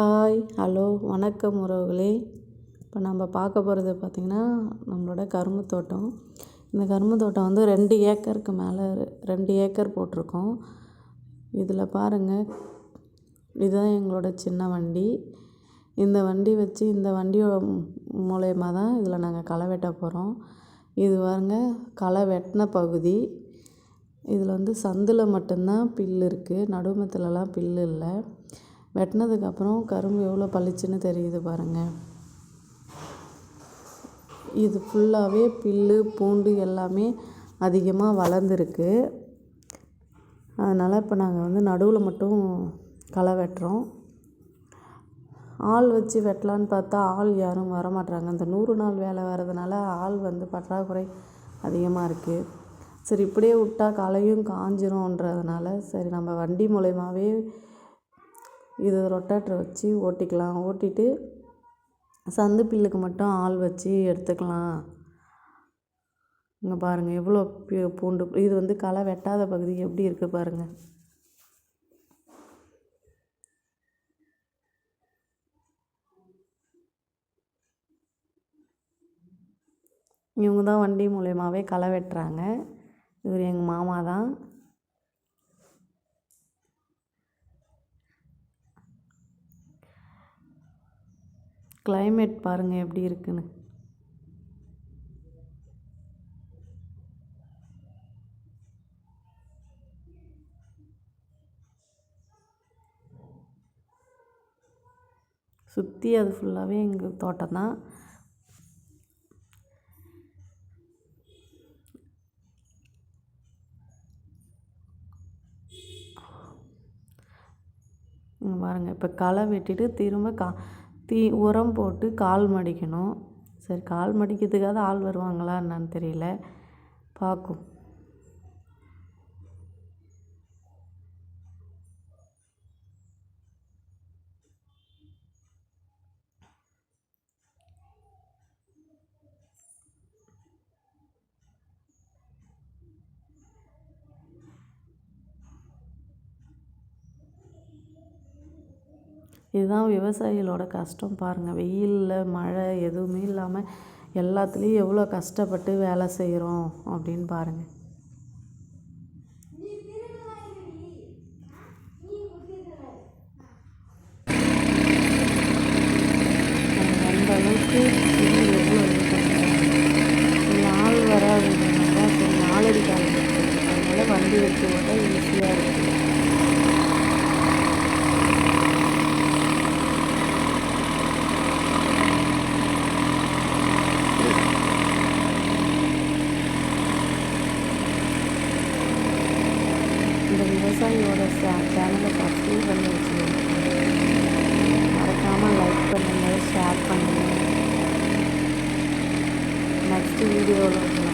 Hi hello வணக்கம் உறவுகளே. இப்போ நம்ம பார்க்க போகிறது பார்த்திங்கன்னா நம்மளோட கரும்பு தோட்டம் இந்த கரும்பு தோட்டம் வந்து ரெண்டு ஏக்கருக்கு மேலே ரெண்டு ஏக்கர் போட்டிருக்கோம். இதில் பாருங்கள் இதுதான் எங்களோட சின்ன வண்டி. இந்த வண்டி வச்சு இந்த வண்டியோட மூலயமா தான் இதில் நாங்கள் களை வெட்ட போகிறோம். இது பாருங்க களை வெட்டின பகுதி. இதில் வந்து சந்தில் மட்டும்தான் புல்லு இருக்குது. நடுமத்துலலாம் புல்லு இல்லை. வெட்டினதுக்கப்புறம் கரும்பு எவ்வளோ பளிச்சுன்னு தெரியுது பாருங்கள் இது ஃபுல்லாகவே புல்லு பூண்டு எல்லாமே அதிகமாக வளர்ந்துருக்கு. அதனால் இப்போ நாங்கள் வந்து நடுவில் மட்டும் களை வெட்டுறோம். ஆள் வச்சு வெட்டலான்னு பார்த்தா ஆள் யாரும் வரமாட்றாங்க. இந்த நூறு நாள் வேலை வர்றதுனால ஆள் வந்து பற்றாக்குறை அதிகமாக இருக்குது சரி இப்படியே விட்டா களையும் காஞ்சிரும்ன்றதுனால சரி நம்ம வண்டி மூலயமாவே இது ரொட்டேட்டர் வச்சு ஓட்டிக்கலாம். ஓட்டிட்டு சந்து பில்லுக்கு மட்டும் ஆள் வச்சு எடுத்துக்கலாம். இங்கே பாருங்கள் எவ்வளோ பூண்டு இது வந்து களை வெட்டாத பகுதி எப்படி இருக்குது பாருங்கள் இவங்க தான் வண்டி மூலயமாவே களை வெட்டுறாங்க. இவர் எங்கள் மாமா தான். கிளைமேட் பாருங்கள் எப்படி இருக்குன்னு. சுற்றி அது ஃபுல்லாகவே எங்கள் தோட்டம் தான். பாருங்கள் இப்போ களை வெட்டிட்டு திரும்ப கா தீ உரம் போட்டு கால் மடிக்கணும். சரி கால் மடிக்கிறதுக்காவது ஆள் வருவாங்களா என்னன்னு தெரியல. பார்க்கும். இதுதான் விவசாயிகளோட கஷ்டம் பாருங்கள் வெயிலில் மழை எதுவுமே இல்லாமல் எல்லாத்துலேயும் எவ்வளோ கஷ்டப்பட்டு வேலை செய்கிறோம் அப்படின்னு பாருங்கள் அந்த அளவுக்கு எவ்வளோ இது ஆள் வராதுனால நாலடி காலம் அதனால் வண்டி வச்சு ஓட்ட ஈஸியாக இருக்குது இந்த விவசாயியோட சேனலை சப்ஸ்கிரைப் பண்ணி வச்சுருக்கேன் மறக்காமல் லைக் பண்ணுங்கள் ஷேர் பண்ணுங்கள் நெக்ஸ்ட் வீடியோவில்